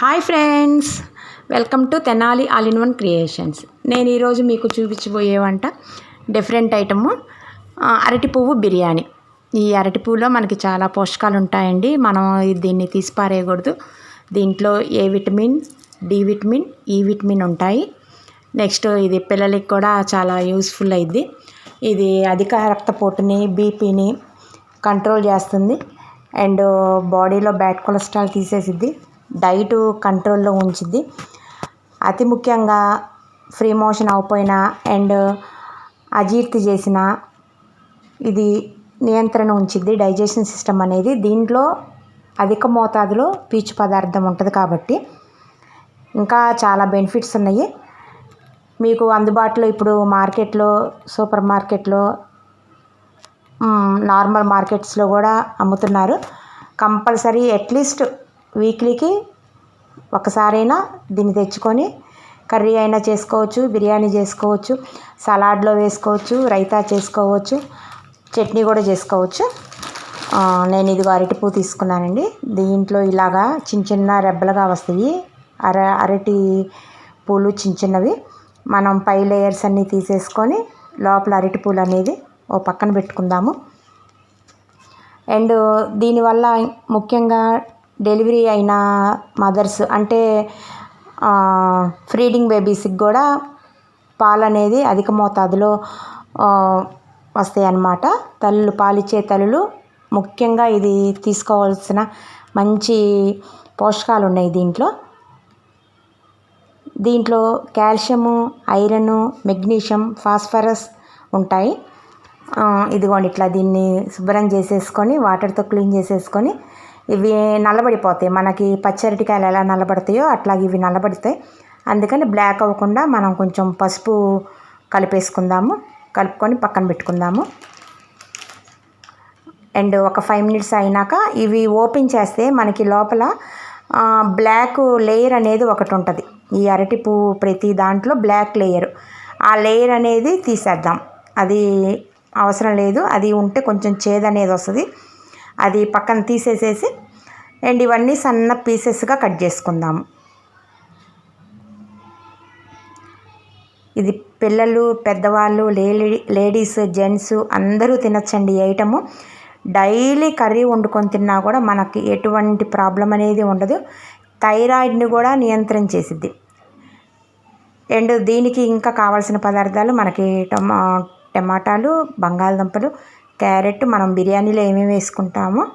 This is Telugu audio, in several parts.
Hi friends welcome to Tenali all in one creations. నేను ఈరోజు మీకు చూపించబోయే వంట డిఫరెంట్ ఐటము అరటి పువ్వు బిర్యానీ. ఈ అరటి పువ్వులో మనకి చాలా పోషకాలు ఉంటాయండి. మనం దీన్ని తీసి పారేయకూడదు దీంట్లో A vitamin D vitamin E vitamin ఉంటాయి. నెక్స్ట్ ఇది పిల్లలకి కూడా చాలా యూస్ఫుల్ అయింది ఇది అధిక రక్తపోటుని బీపీని కంట్రోల్ చేస్తుంది. అండ్ బాడీలో బ్యాడ్ కొలెస్ట్రాల్ తీసేసిద్ది. డైట్ కంట్రోల్లో ఉంచుద్ది. అతి ముఖ్యంగా ఫ్రీ మోషన్ అవపోయినా అండ్ అజీర్తి చేసిన ఇది నియంత్రణ ఉంచిద్ది. డైజెషన్ సిస్టమ్ అనేది దీంట్లో అధిక మోతాదులో పీచు పదార్థం ఉంటుంది కాబట్టి ఇంకా చాలా బెనిఫిట్స్ ఉన్నాయి. మీకు అందుబాటులో ఇప్పుడు మార్కెట్లో సూపర్ మార్కెట్లో నార్మల్ మార్కెట్స్లో కూడా అమ్ముతున్నారు. కంపల్సరీ అట్లీస్ట్ వీక్లీకి ఒకసారైనా దీన్ని తెచ్చుకొని కర్రీ అయినా చేసుకోవచ్చు బిర్యానీ చేసుకోవచ్చు సలాడ్లో వేసుకోవచ్చు రైతా చేసుకోవచ్చు చట్నీ కూడా చేసుకోవచ్చు. నేను నేను ఇది పువ్వు తీసుకున్నానండి. దీంట్లో ఇలాగా చిన్న చిన్న రెబ్బలుగా వస్తాయి. అర అరటి పూలు చిన్న చిన్నవి. మనం పై లేయర్స్ అన్నీ తీసేసుకొని లోపల అరటి పూలు అనేది ఓ పక్కన పెట్టుకుందాము. అండ్ దీనివల్ల ముఖ్యంగా డెలివరీ అయిన మదర్స్ అంటే ఫ్రీడింగ్ బేబీస్కి కూడా పాలు అనేది అధిక మోతాదులో వస్తాయన్నమాట. వస్తాయి అన్నమాట తల్లులు పాలిచ్చే తల్లులు ముఖ్యంగా ఇది తీసుకోవాల్సిన మంచి పోషకాలు ఉన్నాయి దీంట్లో. దీంట్లో కాల్షియము ఐరన్ మెగ్నీషియం ఫాస్ఫరస్ ఉంటాయి. ఇదిగోండి ఇట్లా దీన్ని శుభ్రం చేసేసుకొని వాటర్తో క్లీన్ చేసేసుకొని ఇవి నల్లబడిపోతాయి. మనకి పచ్చరటికాయలు ఎలా నల్లబడతాయో అట్లాగే ఇవి నల్లబడతాయి అందుకని బ్లాక్ అవ్వకుండా మనం కొంచెం పసుపు కలిపేసుకుందాము. కలుపుకొని పక్కన పెట్టుకుందాము. అండ్ ఒక ఫైవ్ మినిట్స్ అయినాక ఇవి ఓపెన్ చేస్తే మనకి లోపల బ్లాక్ లేయర్ అనేది ఒకటి ఉంటుంది. ఈ అరటి పువ్వు ప్రతి దాంట్లో బ్లాక్ లేయర్ ఆ లేయర్ అనేది తీసేద్దాం. అది అవసరం లేదు. అది ఉంటే కొంచెం చేదు అనేది వస్తుంది. అది పక్కన తీసేసేసి అండ్ ఇవన్నీ సన్న పీసెస్గా కట్ చేసుకుందాము ఇది పిల్లలు పెద్దవాళ్ళు లేడీ లేడీస్ జెంట్స్ అందరూ తినచ్చండి ఈ ఐటము. డైలీ కర్రీ వండుకొని తిన్నా కూడా మనకి ఎటువంటి ప్రాబ్లం అనేది ఉండదు. థైరాయిడ్ని కూడా నియంత్రణ చేసిద్ది. అండ్ దీనికి ఇంకా కావాల్సిన పదార్థాలు మనకి టమా టమాటాలు బంగాళదుంపలు క్యారెట్ మనం బిర్యానీలో ఏమేమి వేసుకుంటామో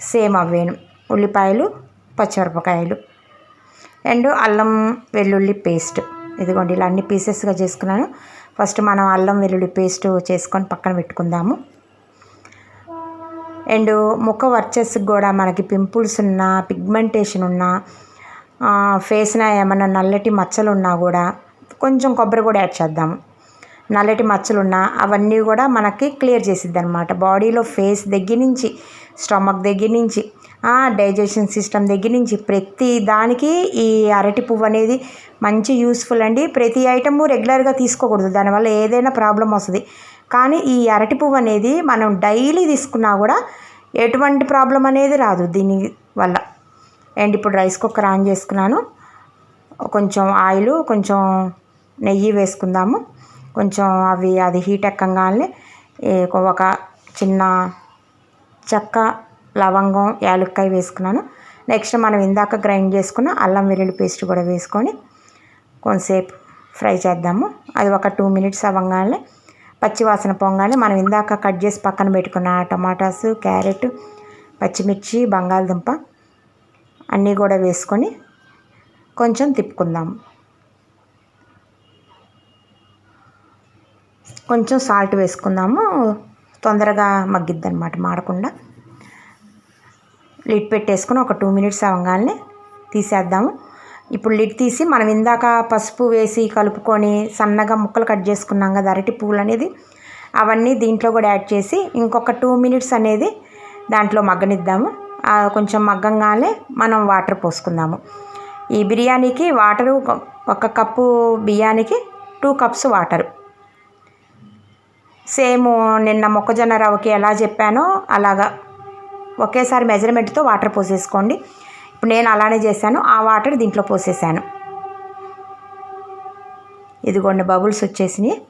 సేమ్ అవేను. ఉల్లిపాయలు పచ్చిమిరపకాయలు. అండ్ అల్లం వెల్లుల్లి పేస్ట్. ఇదిగోండి ఇలా అన్ని పీసెస్గా చేసుకున్నాను. ఫస్ట్ మనం అల్లం వెల్లుల్లి పేస్ట్ చేసుకొని పక్కన పెట్టుకుందాము. అండ్ ముఖ వర్చస్కి కూడా మనకి పింపుల్స్ ఉన్నా పిగ్మెంటేషన్ ఉన్నా ఫేస్న ఏమైనా నల్లటి మచ్చలు ఉన్నా కూడా కొంచెం కొబ్బరి కూడా యాడ్ చేద్దాము. నల్లటి మచ్చలు ఉన్నా అవన్నీ కూడా మనకి క్లియర్ చేసిద్ది అనమాట బాడీలో ఫేస్ దగ్గర నుంచి స్టమక్ దగ్గర నుంచి డైజెషన్ సిస్టమ్ దగ్గర నుంచి ప్రతి దానికి ఈ అరటి పువ్వు అనేది మంచి యూస్ఫుల్ అండి. ప్రతి ఐటము రెగ్యులర్గా తీసుకోకూడదు. దానివల్ల ఏదైనా ప్రాబ్లం వస్తుంది. కానీ ఈ అరటి పువ్వు అనేది మనం డైలీ తీసుకున్నా కూడా ఎటువంటి ప్రాబ్లం అనేది రాదు దీని వల్ల. అండ్ ఇప్పుడు రైస్ కుక్కర్ ఆన్ చేసుకున్నాను. కొంచెం ఆయిల్ కొంచెం నెయ్యి వేసుకుందాము. కొంచెం అవి అది హీట్ ఎక్కగానే ఒక చిన్న చెక్క లవంగం యాలక్కాయ వేసుకున్నాను. నెక్స్ట్ మనం ఇందాక గ్రైండ్ చేసుకున్న అల్లం వెల్లుల్లి పేస్ట్ కూడా వేసుకొని కొంతసేపు ఫ్రై చేద్దాము. అది ఒక టూ మినిట్స్ అవ్వగానే పచ్చివాసన పొంగానే మనం ఇందాక కట్ చేసి పక్కన పెట్టుకున్న టమాటాస్ క్యారెట్ పచ్చిమిర్చి బంగాళదుంప అన్నీ కూడా వేసుకొని కొంచెం తిప్పుకుందాము కొంచెం సాల్ట్ వేసుకుందాము. తొందరగా మగ్గిద్ది అనమాట మాడకుండా. లిడ్ పెట్టేసుకుని ఒక టూ మినిట్స్ అవ్వగానే తీసేద్దాము. ఇప్పుడు లిడ్ తీసి మనం ఇందాక పసుపు వేసి కలుపుకొని సన్నగా ముక్కలు కట్ చేసుకున్నాం కదా అరటి పువ్వులు అనేది అవన్నీ దీంట్లో కూడా యాడ్ చేసి ఇంకొక టూ మినిట్స్ అనేది దాంట్లో మగ్గనిద్దాము. కొంచెం మగ్గంగానే మనం వాటర్ పోసుకుందాము. ఈ బిర్యానీకి వాటరు ఒక- ఒక కప్పు బియ్యానికి టూ కప్స్ వాటరు. సేమ్ నిన్న మొక్కజొన్న రవ్వకి ఎలా చెప్పానో అలాగా ఒకేసారి మెజర్మెంట్తో వాటర్ పోసేసుకోండి. ఇప్పుడు నేను అలానే చేశాను ఆ వాటర్ దీంట్లో పోసేసాను. ఇదిగోండి బబుల్స్ వచ్చేసినాయి.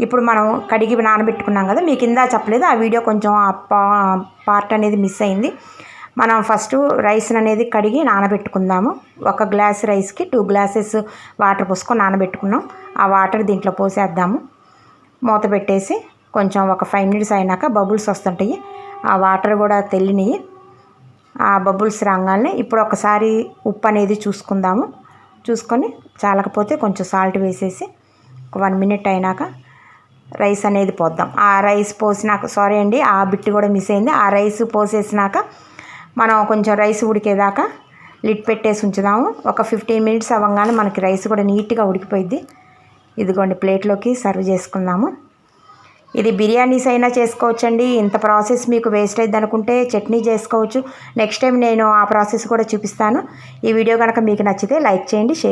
ఇప్పుడు మనం కడిగి నానబెట్టుకున్నాం కదా మీకు ఇందా చెప్పలేదు ఆ వీడియో కొంచెం ఆ పా- పార్ట్ అనేది మిస్ అయింది. మనం ఫస్ట్ రైస్ అనేది కడిగి నానబెట్టుకుందాము. ఒక గ్లాస్ రైస్కి టూ గ్లాసెస్ వాటర్ పోసుకొని నానబెట్టుకున్నాం. ఆ వాటర్ దీంట్లో పోసేద్దాము. మూత పెట్టేసి కొంచెం ఒక ఫైవ్ మినిట్స్ అయినాక బబుల్స్ వస్తుంటాయి. ఆ వాటర్ కూడా తెల్లినవి ఆ బబుల్స్ రాగానే ఇప్పుడు ఒకసారి ఉప్పు అనేది చూసుకుందాము. చూసుకొని చాలకపోతే కొంచెం సాల్ట్ వేసేసి ఒక వన్ మినిట్ అయినాక రైస్ అనేది పోద్దాం. ఆ రైస్ పోసినాక సారీ అండి ఆ బిట్టి కూడా మిస్ అయింది. ఆ రైస్ పోసేసినాక మనం కొంచెం రైస్ ఉడికేదాకా లిట్ పెట్టేసి ఉంచుదాము. ఒక ఫిఫ్టీన్ మినిట్స్ అవ్వగానే మనకి రైస్ కూడా నీట్గా ఉడికిపోయింది ఇదిగోండి ప్లేట్లోకి సర్వ్ చేసుకుందాము. ఇది బిర్యానీస్ అయినా చేసుకోవచ్చండి. ఇంత ప్రాసెస్ మీకు వేస్ట్ అయింది అనుకుంటే చట్నీ చేసుకోవచ్చు. నెక్స్ట్ టైం నేను ఆ ప్రాసెస్ కూడా చూపిస్తాను. ఈ వీడియో కనుక మీకు నచ్చితే లైక్ చేయండి షేర్